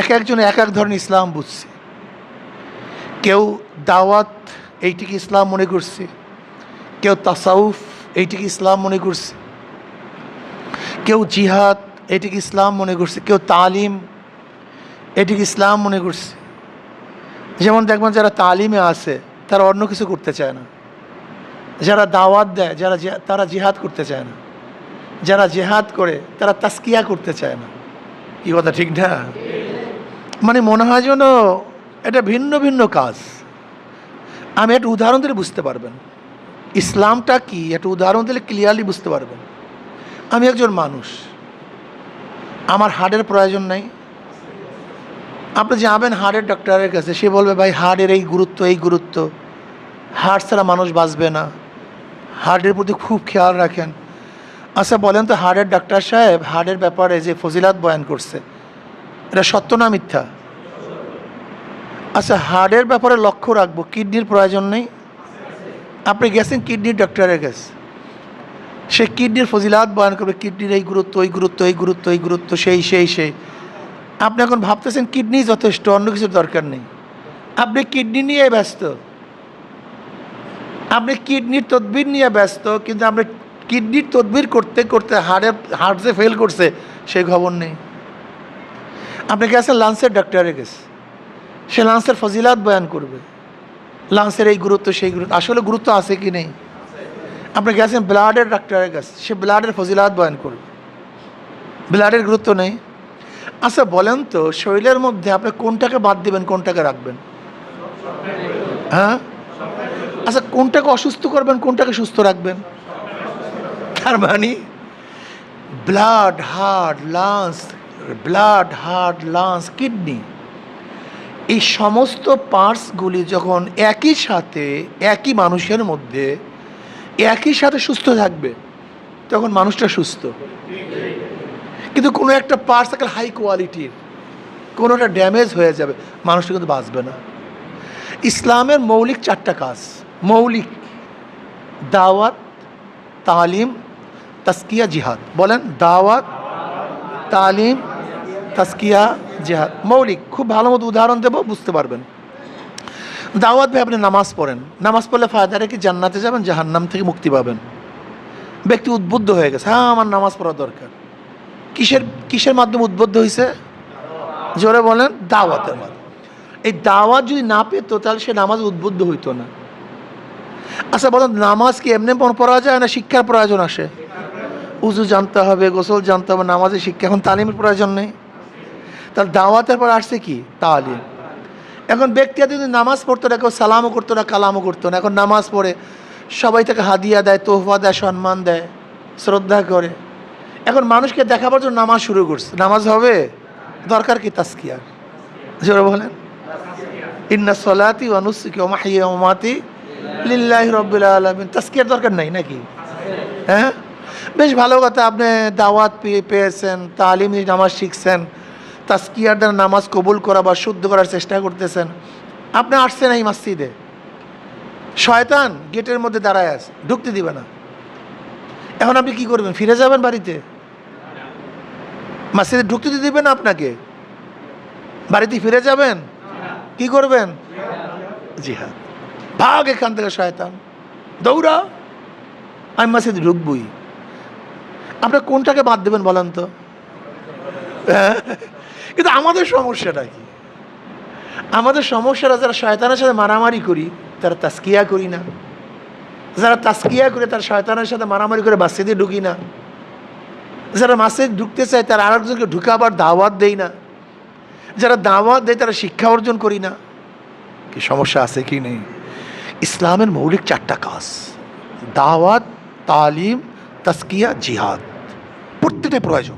এক একজন এক এক ধরনের ইসলাম বুঝছে। কেউ দাওয়াত এইটিকে ইসলাম মনে করছে, কেউ তাসাউফ এইটিকে ইসলাম মনে করছে, কেউ জিহাদ এটিকে ইসলাম মনে করছে, কেউ তালিম এটিকে ইসলাম মনে করছে। যেমন দেখবেন যারা তালিমে আছে, তারা অন্য কিছু করতে চায় না। যারা দাওয়াত দেয়, যারা তারা জিহাদ করতে চায় না। যারা জেহাদ করে, তারা তাস্কিয়া করতে চায় না। কি কথা, ঠিক না? মানে মনে হয় যেন এটা ভিন্ন ভিন্ন কাজ। আমি একটা উদাহরণ দিলে বুঝতে পারবেন। ইসলামটা কি? একটা উদাহরণ দিলে ক্লিয়ারলি বুঝতে পারবেন। আমি একজন মানুষ। আমার হার্টের প্রয়োজন নাই। আপনি যাবেন হার্টের ডক্টরের কাছে, সে বলবে, ভাই হার্টের এই গুরুত্ব এই গুরুত্ব। হার্ট ছাড়া মানুষ বাঁচবে না। হার্টের প্রতি খুব খেয়াল রাখেন। আচ্ছা বলেন তো হার্টের ডাক্তার সাহেব হার্টের ব্যাপারে যে ফজিলাত বয়ান করছে, এটা সত্য না মিথ্যা? আচ্ছা হার্টের ব্যাপারে লক্ষ্য রাখব, কিডনির প্রয়োজন নেই। আপনি গেছেন কিডনির ডক্টরের কাছে। সে কিডনির ফজিলাত বয়ান করবে, কিডনির এই গুরুত্ব এই গুরুত্ব এই গুরুত্ব এই গুরুত্ব, সেই সেই সেই। আপনি এখন ভাবতেছেন কিডনি যথেষ্ট, অন্য কিছুর দরকার নেই। আপনি কিডনি নিয়ে ব্যস্ত। আপনি কিডনির তদবির নিয়ে ব্যস্ত, কিন্তু আপনি কিডনির তদবির করতে করতে হার্টের হার্ট যে ফেল করছে সেই খবর নেই। আপনি গেছেন লান্সের ডাক্তারের কাছে। সে লাঞ্চের ফজিলাত বয়ান করবে। লাঞ্চের এই গুরুত্ব, সেই গুরুত্ব। আসলে গুরুত্ব আছে কি নেই? আপনি গেছেন ব্লাডের ডাক্তারের কাছে, সে ব্লাডের ফজিলাত বয়ান করবে। ব্লাডের গুরুত্ব নেই। আচ্ছা বলেন তো, শরীরের মধ্যে আপনি কোনটাকে বাদ দিবেন, কোনটাকে রাখবেন? হ্যাঁ? আচ্ছা কোনটাকে অসুস্থ করবেন, কোনটাকে সুস্থ রাখবেন? তার মানে blood, heart, lungs, blood, heart, lungs, kidney. এই সমস্ত পার্টসগুলি যখন একই সাথে, একই মানুষের মধ্যে, একই সাথে সুস্থ থাকবে, তখন মানুষটা সুস্থ। কিন্তু কোনো একটা পার্টস একটা হাই কোয়ালিটির কোনোটা ড্যামেজ হয়ে যাবে, মানুষটা কিন্তু বাঁচবে না। ইসলামের মৌলিক চারটা কাজ, মৌলিক দাওয়াত, তালিম, তাস্কিয়া, জিহাদ। বলেন, দাওয়াত, তালিম, তাস্কিয়া জিহাদ। মৌলিক, খুব ভালো মতো উদাহরণ দেবো, বুঝতে পারবেন। দাওয়াত ভাই, আপনি নামাজ পড়েন। নামাজ পড়লে ফায়দা রেখে জান্নাতে যাবেন, জাহান্নাম থেকে মুক্তি পাবেন। ব্যক্তি উদ্বুদ্ধ হয়ে গেছে হ্যাঁ আমার নামাজ পড়া দরকার। কিসের কিসের মাধ্যমে উদ্বুদ্ধ হয়েছে জোরে বলেন, দাওয়াতের মাধ্যমে। এই দাওয়াত যদি না পেতো, তাহলে সে নামাজ উদ্বুদ্ধ হইতো না। আচ্ছা বলেন, নামাজ কি এমনি পড়া যায় না? শিক্ষার প্রয়োজন আসে। উজু জানতে হবে, গোসল জানতে হবে, নামাজের শিক্ষা, এখন তালিমের প্রয়োজন নেই। তাহলে দাওয়াতের পর আসছে কি? তালিম। এখন ব্যক্তি যদি নামাজ পড়তো না, কেউ সালামও করতো না, কালামও করতো না। এখন নামাজ পড়ে, সবাই তাকে হাদিয়া দেয়, তোহফা দেয়, সম্মান দেয়, শ্রদ্ধা করে। এখন মানুষকে দেখাবার জন্য নামাজ শুরু করছে। নামাজ হবে? দরকার কি তাস্কিয়ার জোরে বলেন। ইন্না সলাতি অনুসিকি ওমাহিয়া ওমাতি লিল্লাহ রব্বুল আলমিন। তাস্কিয়ার দরকার নাই নাকি? হ্যাঁ? বেশ ভালো কথা, আপনি দাওয়াত পেয়ে পেয়েছেন, তালিম নামাজ শিখছেন। তাস্কিয়ার দ্বারা নামাজ কবুল করা বা শুদ্ধ করার চেষ্টা করতেছেন। আপনি আসছেন এই মসজিদে। শয়তান গেটের মধ্যে দাঁড়ায় আছে, ঢুকতে দিবে না। এখন আপনি কি করবেন? ফিরে যাবেন বাড়িতে? মসজিদে ঢুকতে দিবে না আপনাকে। বাড়িতে ফিরে যাবেন? কি করবেন? জি হ্যাঁ ভাগ এখান থেকে শয়তান। দৌড়া। আমি মসজিদে ঢুকবই। আপনার কোনটাকে বাদ দেবেন বলেন তো? হ্যাঁ? কিন্তু আমাদের সমস্যাটা কি? আমাদের সমস্যাটা যারা শয়তানের সাথে মারামারি করি, তারা তাস্কিয়া করি না। যারা তাস্কিয়া করে তারা শয়তানের সাথে মারামারি করে বাসিতে ঢুকি না। যারা মাসে ঢুকতে চায়, তারা আরেকজনকে ঢুকাবার দাওয়াত দেই না। যারা দাওয়াত দেয়, তারা শিক্ষা অর্জন করি না। কি সমস্যা আছে কি নেই? ইসলামের মৌলিক চারটা কাজ। দাওয়াত, তালিম তাস্কিয়া জিহাদ। প্রত্যেকটা প্রয়োজন।